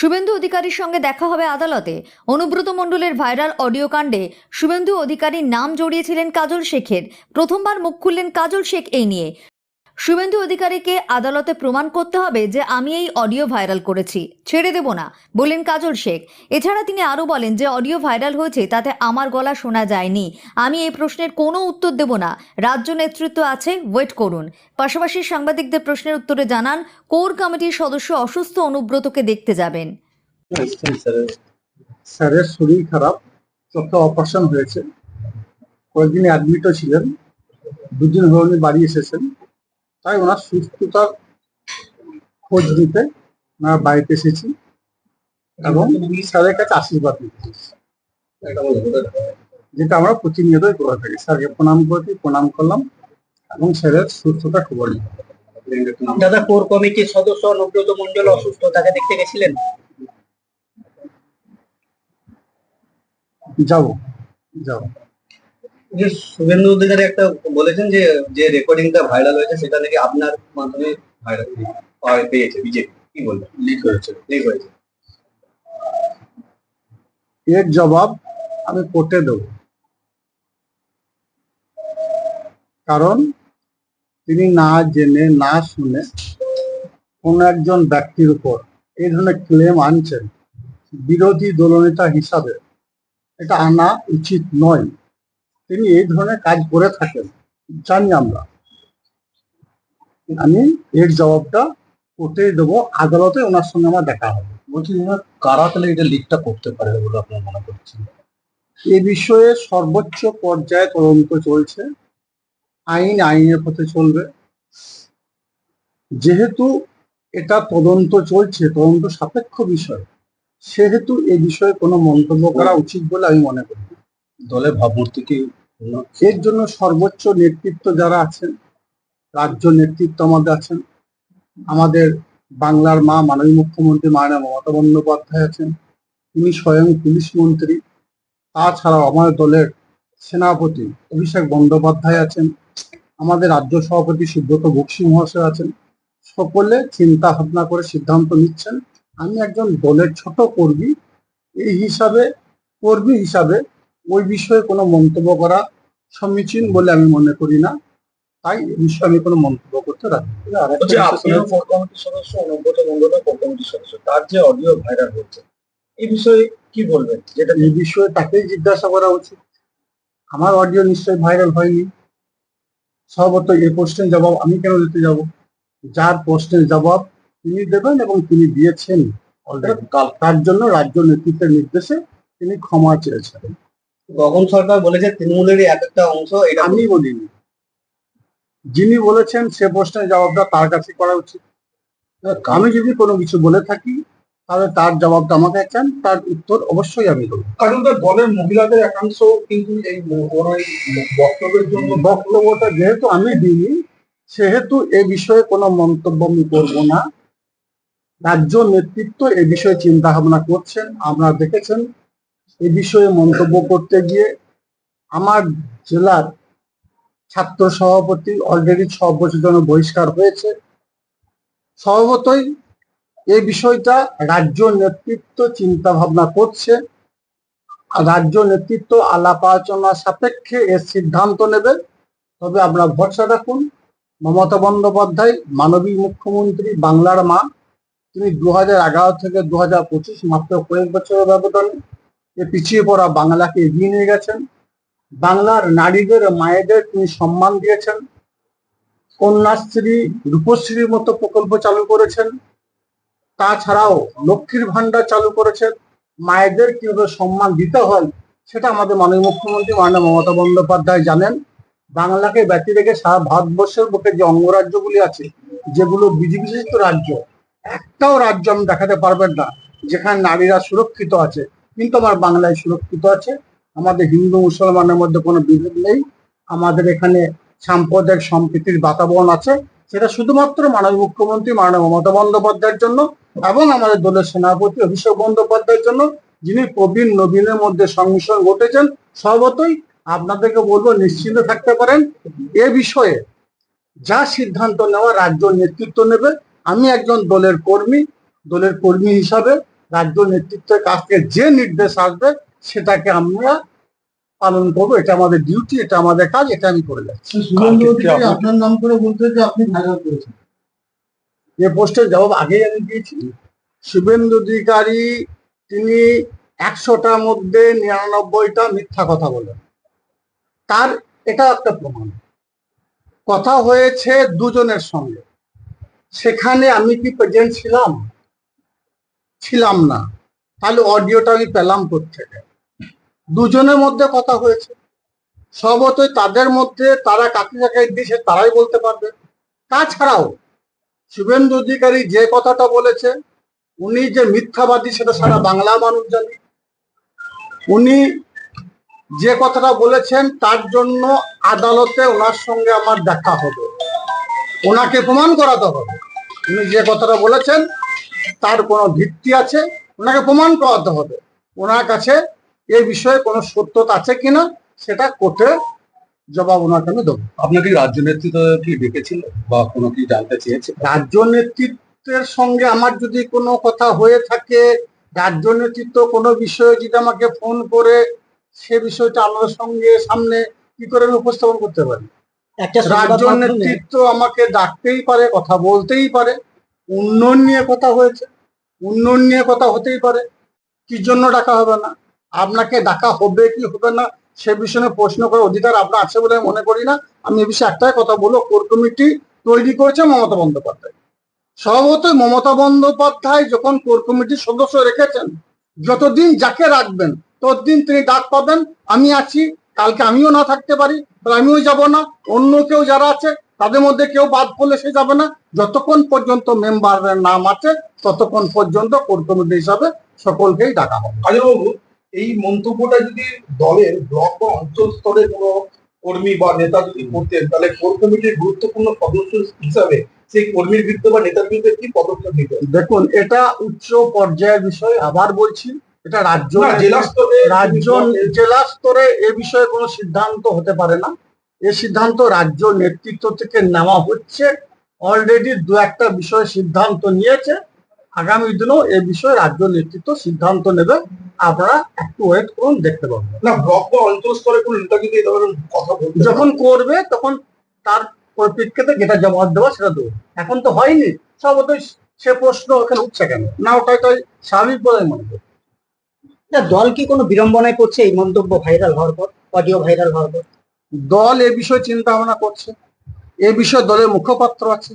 শুভেন্দু অধিকারীর সঙ্গে দেখা হবে আদালতে। অনুব্রত মণ্ডলের ভাইরাল অডিও কাণ্ডে শুভেন্দু অধিকারীর নাম জড়িয়েছিলেন কাজল শেখের। প্রথমবার মুখ খুললেন কাজল শেখ এই নিয়ে। শুভেন্দু অধিকারীকে আদালতে প্রমাণ করতে হবে যে আমি এই অডিও ভাইরাল করেছি। ছেড়ে দেব না বললেন কাজল শেখ। এছাড়া তিনি আরও বলেন যে অডিও ভাইরাল হয়েছে, তাতে আমার গলা শোনা যায়নি। আমি এই প্রশ্নের কোনো উত্তর দেব না। রাজ্য নেতৃত্ব আছে, ওয়েট করুন। পাশাপাশি সাংবাদিকদের প্রশ্নের উত্তরে জানান, কোর কমিটির সদস্য অসুস্থ অনুব্রতকে দেখতে যাবেন। স্যারের শরীর খারাপ চোখে অপারেশন হয়েছে। কয়েকদিন অ্যাডমিটও ছিলেন, দুদিন হয়ে বাড়ি এসেছেন। তাই ওনার সুস্থতার খোঁজ নিতে ওনার বাড়িতে এসেছি এবং স্যারের কাছে আশীর্বাদ নিতে এসেছি। যেটা আমরা প্রতিনিয়তই করে থাকি স্যারকে প্রণাম করেছি প্রণাম করলাম এবং স্যারের সুস্থতা খবর। দাদা কোর কমিটির সদস্য অনুব্রত মন্ডল অসুস্থ তাকে দেখতে গেছিলেন যাব যাব যে শুভেন্দু অধিকারী একটা বলেছেন যে যে রেকর্ডিংটা ভাইরাল হয়েছে সেটা নাকি আপনার মাধ্যমে ভাইরাল পেয়েছে বিজেপি। কি বলবেন? লিক হয়েছে। লিক হয়েছে। এর জবাব আমি কোর্টে দেব। কারণ তিনি না জেনে না শুনে কোন একজন ব্যক্তির উপর এই ধরনের ক্লেম আনছেন। বিরোধী দলনেতা হিসাবে। এটা আনা উচিত নয়। তিনি এই ধরনের কাজ করে থাকেন, জানি আমরা। আমি এর জবাবটা করতে দেবো, আদালতে ওনার সঙ্গে আমার দেখা হবে। বলছি কারা তাহলে এটা লিকটা করতে পারে বলে আপনার মনে করছেন? এ বিষয়ে সর্বোচ্চ পর্যায়ে তদন্ত চলছে, আইন আইনের পথে চলবে। যেহেতু এটা তদন্ত চলছে, তদন্ত সাপেক্ষ বিষয়, সেহেতু এ বিষয়ে কোনো মন্তব্য করা উচিত বলে আমি মনে করি। দলে দলের ভাবমূর্তি কি এর জন্য সর্বোচ্চ নেতৃত্ব যারা আছেন, রাজ্য নেতৃত্ব আমাদের আছেন, আমাদের বাংলার মা মাননীয় মুখ্যমন্ত্রী মায়না মমতা বন্দ্যোপাধ্যায় আছেন, তিনি স্বয়ং পুলিশ মন্ত্রী, তাছাড়াও আমাদের দলের সেনাপতি অভিষেক বন্দ্যোপাধ্যায় আছেন, আমাদের রাজ্য সভাপতি সুব্রত বক্সি মহাশয় আছেন, সকলে চিন্তা ভাবনা করে সিদ্ধান্ত নিচ্ছেন, আমি একজন দলের ছোট কর্মী, এই হিসাবে, কর্মী হিসাবে ওই বিষয়ে কোনো মন্তব্য করা সমীচীন বলে আমি মনে করি না। তাই এই বিষয়ে আমি কোনো মন্তব্য করতে কোর কমিটির সদস্য অনুব্রত মন্ডল কোর কমিটির সদস্য। তার যে অডিও ভাইরাল হচ্ছে এই বিষয়ে কি বলবেন? যেটা এই বিষয়ে তাকেই জিজ্ঞাসা করা উচিত। আমার অডিও নিশ্চয়ই ভাইরাল হয়নি। স্বভাবত এই প্রশ্নের জবাব আমি কেন দিতে যাব? যার প্রশ্নের জবাব তিনি দেবেন এবং তিনি দিয়েছেন। তার জন্য রাজ্য নেতৃত্বের নির্দেশে তিনি ক্ষমা চেয়েছেন। গগন সরকার বলেছে তৃণমূলেরই এক একটা অংশ এটা আমি বলিনি। যিনি বলেছেন সে প্রশ্নের জবাবটা তার কাছে করা উচিত। আমি যদি কোনো কিছু বলে থাকি তাহলে তার জবাবটা আমাকে চান তার উত্তর অবশ্যই আমি দেবো। কারণ দলের মহিলাদের একাংশ কিন্তু এই বক্তব্যের জন্য বক্তব্যটা যেহেতু আমি দিইনি সেহেতু এ বিষয়ে কোনো মন্তব্য আমি করব না। রাজ্য নেতৃত্ব এ বিষয়ে চিন্তা ভাবনা করছেন আমরা দেখেছেন। এ বিষয়ে মন্তব্য করতে গিয়ে আমার জেলার ছাত্র সভাপতি অলরেডি ছ বছর জন্য বহিষ্কার হয়েছে। স্বভাবতই এ বিষয়টা রাজ্য নেতৃত্ব চিন্তা ভাবনা করছে রাজ্য নেতৃত্ব আলাপ আলোচনা সাপেক্ষে এর সিদ্ধান্ত নেবে। তবে আপনারা ভরসা রাখুন, মমতা বন্দ্যোপাধ্যায়, মানবিক মুখ্যমন্ত্রী, বাংলার মা, তিনি দু থেকে দু হাজার পঁচিশ মাত্র কয়েক বছরের ব্যবধানে পিছিয়ে পড়া বাংলাকে এগিয়ে নিয়ে গেছেন। বাংলার নারীদের, মায়েদের তিনি সম্মান দিয়েছেন। কন্যাশ্রী, রূপশ্রীর মতো প্রকল্প চালু করেছেন। তাছাড়াও লক্ষ্মীর ভান্ডার চালু করেছেন। মায়েদের কীভাবে সম্মান দিতে হয়, সেটা আমাদের মাননীয় মুখ্যমন্ত্রী মাননীয় মমতা বন্দ্যোপাধ্যায় জানেন। বাংলাকে ব্যতি রেখে সারা ভারতবর্ষের বুকে যে অঙ্গরাজ্যগুলি আছে, যেগুলো শাসিত রাজ্য, একটাও রাজ্য আমি দেখাতে পারবেন না, যেখানে নারীরা সুরক্ষিত আছে। কিন্তু আমার বাংলায় সুরক্ষিত আছে। আমাদের হিন্দু, মুসলমানের মধ্যে কোনো বিভেদ নেই। আমাদের এখানে সাম্প্রদায়িক সম্প্রীতির বাতাবরণ আছে। সেটা শুধুমাত্র মাননীয় মুখ্যমন্ত্রী মাননীয় মমতা বন্দ্যোপাধ্যায়ের জন্য এবং আমাদের দলের সেনাপতি অভিষেক বন্দ্যোপাধ্যায়ের জন্য, যিনি প্রবীণ নবীনের মধ্যে সংমিশ্রণ ঘটেছেন, সর্বতই আপনাদেরকে বলব নিশ্চিন্ত থাকতে পারেন। এ বিষয়ে যা সিদ্ধান্ত নেওয়া রাজ্য নেতৃত্ব নেবে, আমি একজন দলের কর্মী দলের কর্মী হিসাবে রাজ্য নেতৃত্বের কাছ থেকে যে নির্দেশ আসবে সেটাকে আমরা পালন করব। এটা আমাদের ডিউটি এটা আমাদের কাজ এটা আমি করে যাচ্ছি। আপনার নাম করে বলতে যে আপনি ভাইরাল করেছেন। যে পোস্টের জবাব আগেই আমি দিয়েছি। শুভেন্দু অধিকারী তিনি একশোটার মধ্যে নিরানব্বইটা মিথ্যা কথা বলেন। তার এটা একটা প্রমাণ। কথা হয়েছে দুজনের সঙ্গে। সেখানে আমি কি প্রেজেন্ট ছিলাম? ছিলাম না। তাহলে অডিওটা আমি পেলাম থেকে দুজনের মধ্যে কথা হয়েছে। সবতই তাদের মধ্যে তারা কাকে কাকে দিয়েছে তারাই বলতে পারবে। তাছাড়াও শুভেন্দু অধিকারী যে কথাটা বলেছে, উনি যে মিথ্যাবাদী সেটা সারা বাংলা মানুষ জানে। উনি যে কথাটা বলেছেন তার জন্য আদালতে ওনার সঙ্গে আমার দেখা হবে। ওনাকে প্রমাণ করাতে হবে। উনি যে কথাটা বলেছেন তার কোনো ভিত্তি আছে? ওনাকে প্রমাণ করাতে হবে। ওনার কাছে এই বিষয়ে কোনো সত্যতা আছে কিনা সেটা কোর্টে জবাব ওনাকে আমি দেবো। আপনাকে কি রাজ্য নেতৃত্ব কি ডেকেছিল বা কোনো কি জানতে চেয়েছে? রাজ্য নেতৃত্বের সঙ্গে আমার যদি কোনো কথা হয়ে থাকে রাজ্য নেতৃত্ব কোনো বিষয়ে যদি আমাকে ফোন করে সে বিষয়টা আমাদের সঙ্গে সামনে কি করে আমি উপস্থাপন করতে পারি? রাজ্য নেতৃত্ব আমাকে ডাকতেই পারে কথা বলতেই পারে। উন্নয়ন নিয়ে কথা হয়েছে। উন্নয়ন নিয়ে কথা হতেই পারে। কি জন্য ডাকা হবে না? আপনাকে ডাকা হবে কি হবে না? সে বিষয়ে প্রশ্ন করার অধিকার আপনার আছে বলে আমি মনে করি না। আমি এ বিষয়ে একটাই কথা বলব, কোর কমিটি তৈরি করেছে মমতা বন্দ্যোপাধ্যায়। স্বভাবতই মমতা বন্দ্যোপাধ্যায় যখন কোর কমিটির সদস্য রেখেছেন, যতদিন যাকে রাখবেন, ততদিন তিনি ডাক পাবেন, আমি আছি, কালকে আমিও না থাকতে পারি আমিও যাব না, অন্য কেউ যারা আছে তাদের মধ্যে কেউ বাদ পড়লে সে যাবে না। যতক্ষণ পর্যন্ত মেম্বারের নাম আছে ততক্ষণ পর্যন্ত কোর কমিটি হিসাবে সকলকেই ডাকা হবে। কাজলবাবু এই মন্তব্যটা যদি দলের ব্লক বা অঞ্চল স্তরে কোনো কর্মী বা নেতা যদি করতেন তাহলে কোর কমিটির গুরুত্বপূর্ণ সদস্য হিসাবে সেই কর্মীর বিরুদ্ধে বা নেতার বিরুদ্ধে কি পদক্ষেপ নিতে দেখুন এটা উচ্চ পর্যায়ের বিষয় আবার বলছি এটা রাজ্য জেলা স্তরে রাজ্য জেলা স্তরে এ বিষয়ে কোনো সিদ্ধান্ত হতে পারে না। এ সিদ্ধান্ত রাজ্য নেতৃত্ব থেকে নেওয়া হচ্ছে। অলরেডি দু একটা বিষয়ে সিদ্ধান্ত নিয়েছে। আগামী দিনেও এ বিষয়ে রাজ্য নেতৃত্ব সিদ্ধান্ত নেবে। আপনারা একটু ওয়েট করুন দেখতে পাবেন। না ব্লক বা অঞ্চল স্তরে কোনো নেতা যদি এই ধরনের কথা বলতে যখন করবে তখন তার পরিপ্রেক্ষিতে যেটা জবাব দেওয়া সেটা দেবো। এখন তো হয়নি। স্বভাবতই সে প্রশ্ন ওখানে উঠছে কেন? না ওটাই তাই স্বাভাবিক বলে মনে করি না, দল কি কোনো বিড়ম্বনায় পড়ছে? এই মন্তব্য ভাইরাল হওয়ার পর অডিও ভাইরাল হওয়ার পর? দল এ বিষয়ে চিন্তা ভাবনা করছে এ বিষয়ে দলের মুখপাত্র আছে।